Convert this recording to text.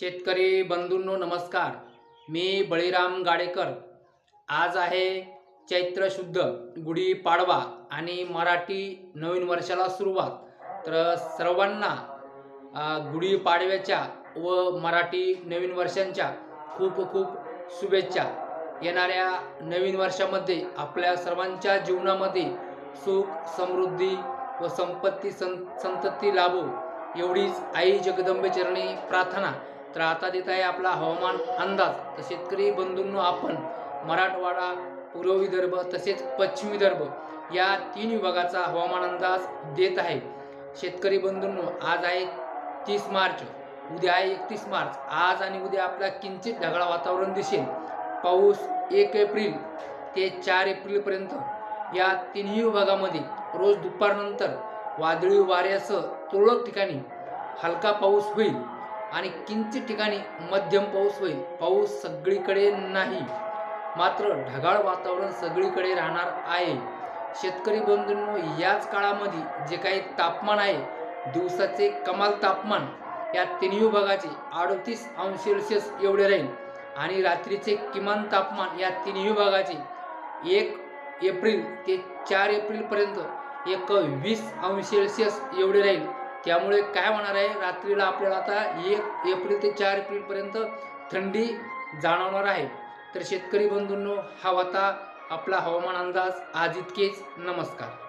शेतकरी बंधूंनो नमस्कार. मी बळीराम गाडेकर. आज आहे चैत्र शुद्ध गुढी पाडवा आणि मराठी नवीन वर्षाला सुरुवात. तर सर्वांना गुढीपाडव्याच्या गुढी पाडव्याच्या व मराठी नवीन वर्षांच्या खूप खूप शुभेच्छा. येणाऱ्या नवीन वर्षामध्ये आपल्या सर्वांच्या जीवनामध्ये सुख समृद्धी व संपत्ती सं संतती लाभो. एवढीच आई जगदंबे चरणी प्रार्थना. तर आता देत आहे आपला हवामान अंदाज. तर शेतकरी बंधूंनो आपण मराठवाडा पूर्व विदर्भ तसेच पश्चिम विदर्भ या तीन विभागाचा हवामान अंदाज देत आहे. शेतकरी बंधूंनो आज आहे तीस मार्च. उद्या आहे एकतीस मार्च. आज आणि उद्या आपला किंचित ढगाळ वातावरण दिसेल. पाऊस एक एप्रिल ते चार एप्रिलपर्यंत या तिन्ही विभागामध्ये रोज दुपारनंतर वादळी वाऱ्यासह तुरळक ठिकाणी हलका पाऊस होईल. आणि किंचित ठिकाणी मध्यम पाऊस होईल. पाऊस सगळीकडे नाही. मात्र ढगाळ वातावरण सगळीकडे राहणार आहे. शेतकरी बंधूंनो याच काळामध्ये जे काही तापमान आहे दिवसाचे कमाल तापमान या तिन्ही विभागाचे अडतीस अंश सेल्सिअस एवढे राहील. आणि रात्रीचे किमान तापमान या तिन्ही विभागाचे एक एप्रिल ते चार एप्रिलपर्यंत एक वीस अंश सेल्सिअस एवढे राहील. त्यामुळे काय होणार आहे? रात्रीला आपल्याला आता एक एप्रिल ते चार एप्रिलपर्यंत थंडी जाणवणार आहे. तर शेतकरी बंधूंनो हा होता आपला हवामान अंदाज. आज इतकेच. नमस्कार.